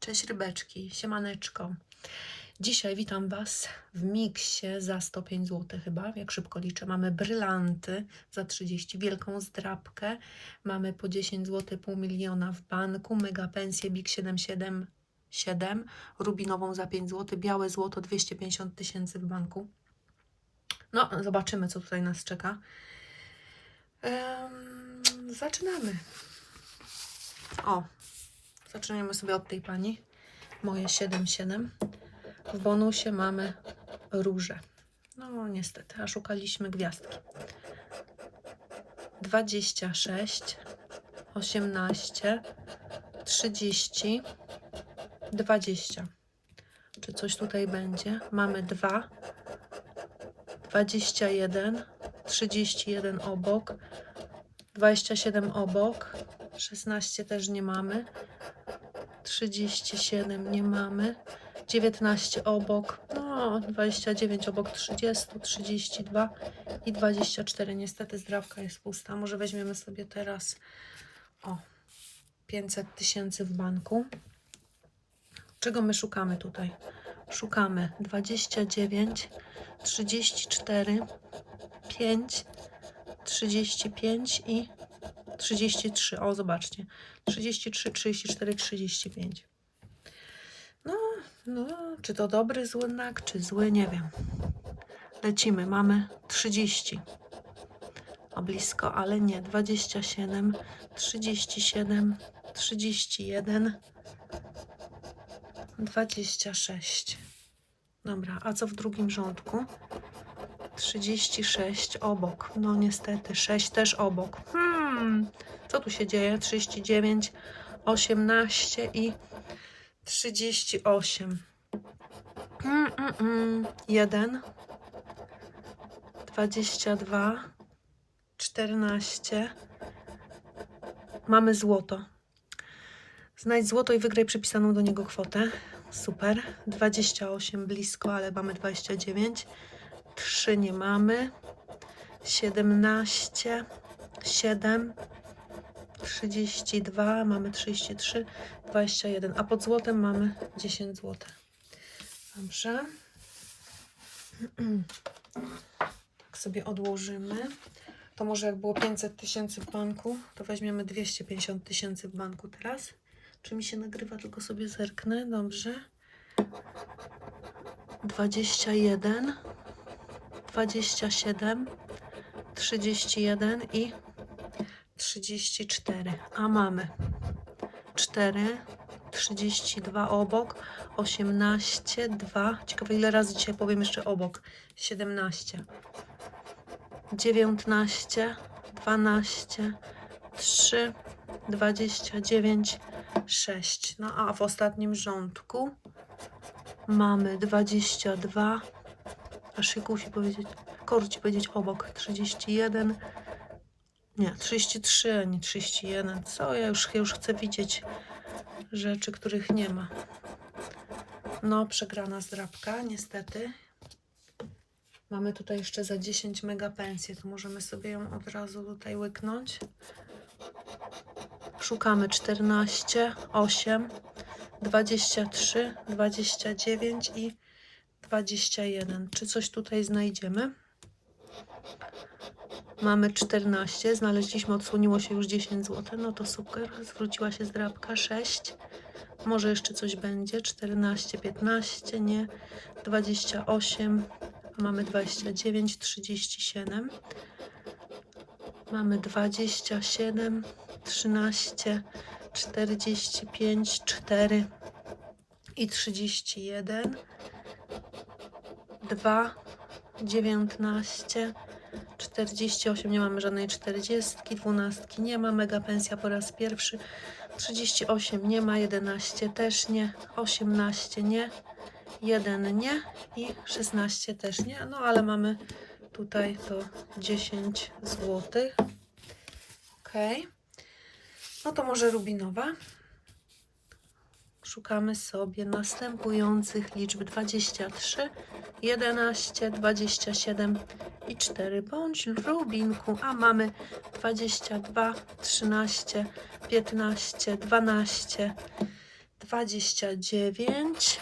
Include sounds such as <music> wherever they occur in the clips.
Cześć rybeczki, siemaneczko. Dzisiaj witam Was w miksie za 105 zł chyba, jak szybko liczę. Mamy brylanty za 30, wielką zdrabkę, mamy po 10 zł, pół miliona w banku, mega pensję Big 777, rubinową za 5 zł, białe złoto 250 tysięcy w banku. No, zobaczymy co tutaj nas czeka. Em, zaczynamy. O, Zaczniemy sobie od tej pani. Moje 7,7. W bonusie mamy róże. No niestety, a szukaliśmy gwiazdki. 26, 18, 30, 20. Czy coś tutaj będzie? Mamy 2, 21, 31 obok, 27 obok, 16 też nie mamy. 37 nie mamy, 19 obok, no 29 obok 30, 32 i 24. Niestety zdrawka jest pusta. Może weźmiemy sobie teraz o 500 tysięcy w banku. Czego my szukamy tutaj? Szukamy 29, 34, 5, 35 i 33. O, zobaczcie. 33, 34, 35. No, no, czy to dobry znak, czy zły, nie wiem. Lecimy, mamy 30. A blisko, ale nie. 27, 37, 31, 26. Dobra, a co w drugim rządku? 36 obok. No niestety, 6 też obok. Hmm, co tu się dzieje? 39, 18 i 38. Mm, mm, mm. 1, 22, 14. Mamy złoto. Znajdź złoto i wygraj przypisaną do niego kwotę. Super. 28 blisko, ale mamy 29. 3 nie mamy. 17, 7, 32, mamy 33, 21, a pod złotem mamy 10 zł. Dobrze. <clears throat> Tak sobie odłożymy. To może jak było 500 tysięcy w banku, to weźmiemy 250 tysięcy w banku teraz. Czy mi się nagrywa, tylko sobie zerknę. Dobrze. 21, 27, 31 i 34. A mamy 4, 32 obok, 18, 2. Ciekawe ile razy dzisiaj powiem jeszcze obok. 17, 19, 12, 3, 29, 6. No a w ostatnim rządku mamy 22. Aż się kusi powiedzieć, korci powiedzieć obok. 31, nie, 33, a nie 31. Co? Ja już, ja już chcę widzieć rzeczy, których nie ma. No, przegrana zdrabka, niestety. Mamy tutaj jeszcze za 10 mega pensję, to możemy sobie ją od razu tutaj łyknąć. Szukamy 14, 8, 23, 29 i 21. Czy coś tutaj znajdziemy? Mamy 14, znaleźliśmy, odsłoniło się już 10 zł, no to super, zwróciła się zdrabka 6, może jeszcze coś będzie, 14, 15, nie, 28, mamy 29, 37, mamy 27, 13, 45, 4 i 31, 2, 19, 48, nie mamy żadnej 40, 12 nie ma, mega pensja po raz pierwszy, 38 nie ma, 11 też nie, 18 nie, 1 nie i 16 też nie, no ale mamy tutaj to 10 zł. Ok, no to może rubinowa. Szukamy sobie następujących liczb 23, 11, 27 i 4 bądź rubinku, a mamy 22, 13, 15, 12, 29,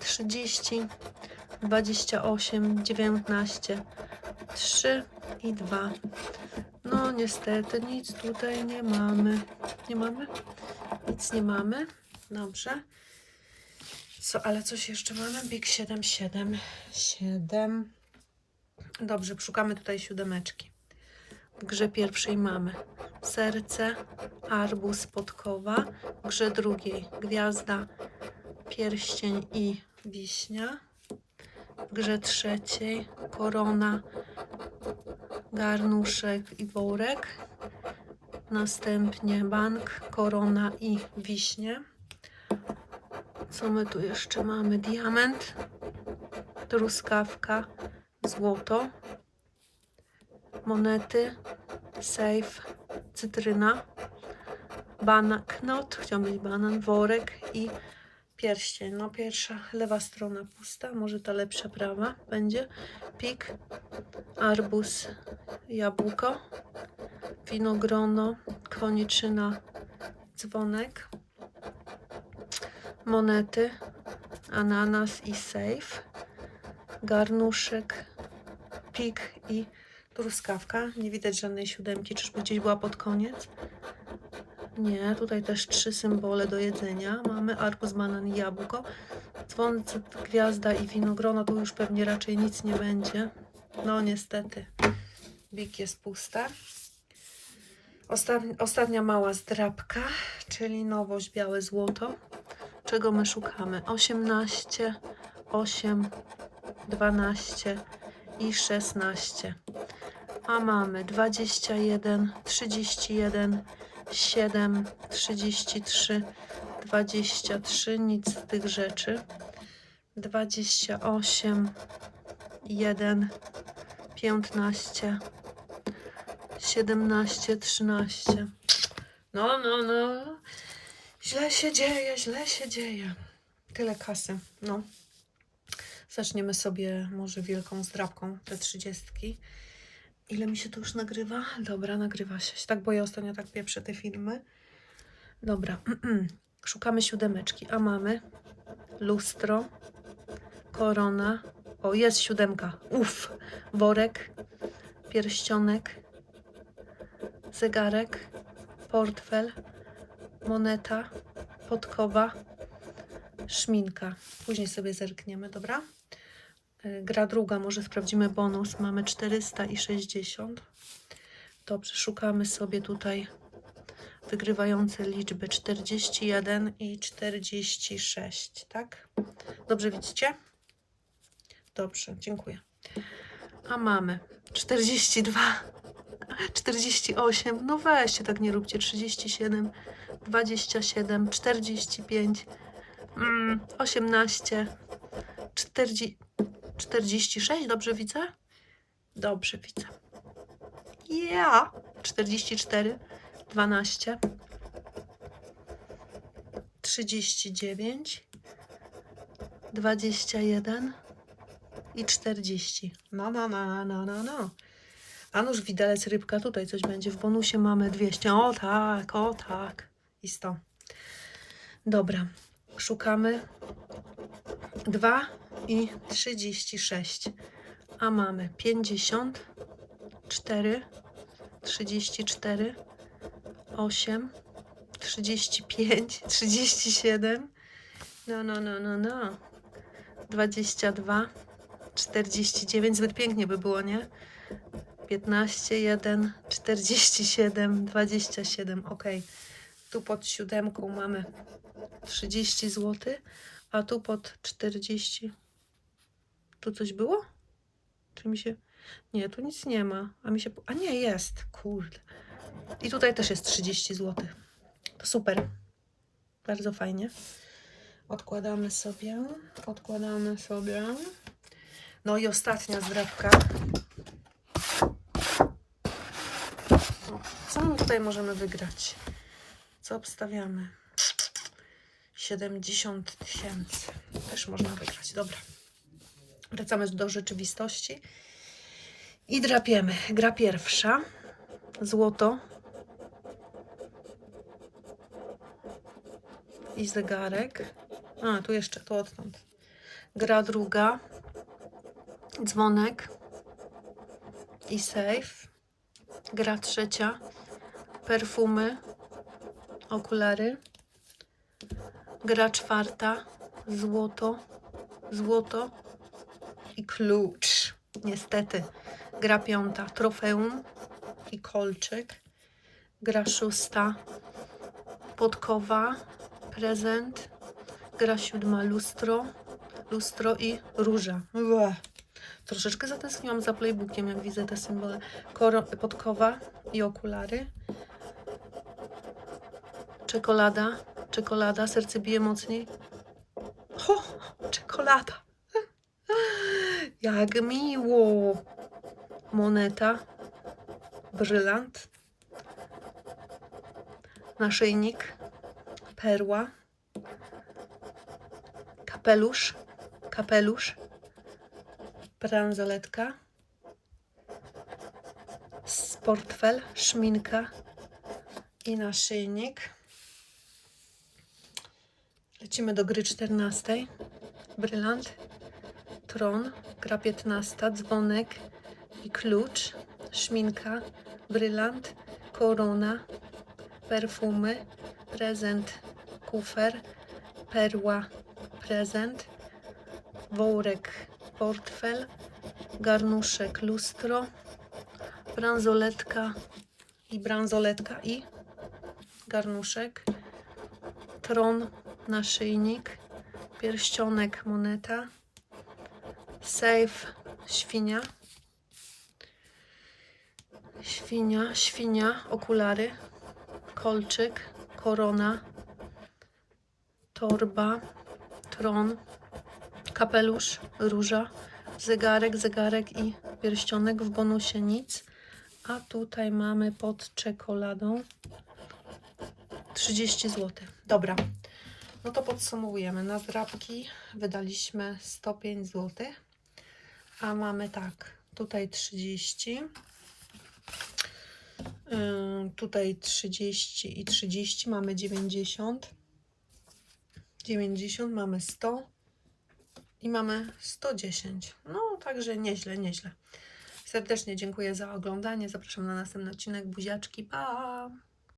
30, 28, 19, 3 i 2. No niestety nic tutaj nie mamy. Nie mamy? Nic nie mamy. Dobrze. Co, ale coś jeszcze mamy? Big 7, 7, 7. Dobrze, szukamy tutaj siódemeczki. W grze pierwszej mamy serce, arbuz, podkowa. W grze drugiej gwiazda, pierścień i wiśnia. W grze trzeciej korona, garnuszek i worek. Następnie bank, korona i wiśnie. Co my tu jeszcze mamy? Diament, truskawka, złoto, monety, safe, cytryna, banknot, chciał być banan, worek i pierścień. No pierwsza, lewa strona pusta, może ta lepsza prawa będzie. Pik, arbuz, jabłko, winogrono, koniczyna, dzwonek, monety, ananas i safe, garnuszek, pik i truskawka. Nie widać żadnej siódemki, czyżby gdzieś była pod koniec? Nie, tutaj też trzy symbole do jedzenia. Mamy arbuz, banan i jabłko. Dzwon, cyt, gwiazda i winogrono, tu już pewnie raczej nic nie będzie. No niestety, bik jest pusta. Ostatnia, ostatnia mała zdrabka, czyli nowość białe złoto. Czego my szukamy? 18, 8, 12 i 16. A mamy 21, 31, 7, 33, 23. Nic z tych rzeczy. 28, 1, 15, 17, 13. No, no, no. Źle się dzieje, źle się dzieje. Tyle kasy. No. Zaczniemy sobie może wielką zdrabką te trzydziestki. Ile mi się to już nagrywa? Dobra, nagrywa się. Tak boję ostatnio tak pieprzę te filmy. Dobra. <clears throat> Szukamy siódemeczki. A mamy lustro, korona. O, jest siódemka. Uff. Worek, pierścionek, zegarek, portfel, moneta, podkowa, szminka. Później sobie zerkniemy, dobra? Y, Gra druga, może sprawdzimy bonus. Mamy 460. Dobrze, szukamy sobie tutaj wygrywające liczby 41 i 46, tak? Dobrze widzicie? Dobrze, dziękuję. A mamy 42, 48, no weźcie, tak nie róbcie, 37, 27, 45, mm, 18, 40, 46, dobrze widzę? Dobrze widzę. Ja, 44, 12, 39, 21 i 40. No, no, no, no, no, no. A nuż widelec rybka, tutaj coś będzie. W bonusie mamy 200. O tak, o tak. I 100. Dobra, szukamy 2 i 36. A mamy 50, 4, 34, 8, 35, 37. No, no, no, no, no. 22, 49. Zbyt pięknie by było, nie? 15, 1, 47, 27. Ok. Tu pod siódemką mamy 30 zł, a tu pod 40. Tu coś było? Czy mi się. Nie, tu nic nie ma. A mi się. A nie, jest. Kurde. I tutaj też jest 30 zł. To super. Bardzo fajnie. Odkładamy sobie. Odkładamy sobie. No i ostatnia zdrabka. Co my tutaj możemy wygrać? Co obstawiamy? 70 tysięcy. Też można wygrać. Dobra. Wracamy do rzeczywistości. I drapiemy. Gra pierwsza. Złoto. i zegarek. A, tu jeszcze, tu odtąd. Gra druga. Dzwonek i safe. Gra trzecia. Perfumy. Okulary. Gra czwarta. Złoto. Złoto. I klucz. Niestety. Gra piąta. Trofeum i kolczyk. Gra szósta. Podkowa. Prezent. Gra siódma. Lustro. Lustro i róża. Ue. Troszeczkę zatęskniłam za playbookiem, jak widzę te symbole. Koro, podkowa i okulary. Czekolada. Czekolada. Serce bije mocniej. O, czekolada. Jak miło. Moneta. Brylant. Naszyjnik. Perła. Kapelusz. Kapelusz. Bransoletka. s- Portfel, szminka i naszyjnik. Lecimy do gry 14. Brylant, tron, gra 15, dzwonek i klucz, szminka, brylant, korona, perfumy, prezent, kufer, perła, prezent, worek, portfel, garnuszek, lustro, bransoletka i bransoletka i garnuszek, tron, naszyjnik, pierścionek, moneta, safe, świnia, świnia, świnia, okulary, kolczyk, korona, torba, tron, kapelusz, róża, zegarek, zegarek i pierścionek w bonusie nic. A tutaj mamy pod czekoladą 30 zł. Dobra, no to podsumowujemy. Na zdrabki wydaliśmy 105 zł, a mamy tak, tutaj 30, ym, tutaj 30 i 30, mamy 90, 90, mamy 100 i mamy 110. No, także nieźle, nieźle. Serdecznie dziękuję za oglądanie. Zapraszam na następny odcinek. Buziaczki, pa!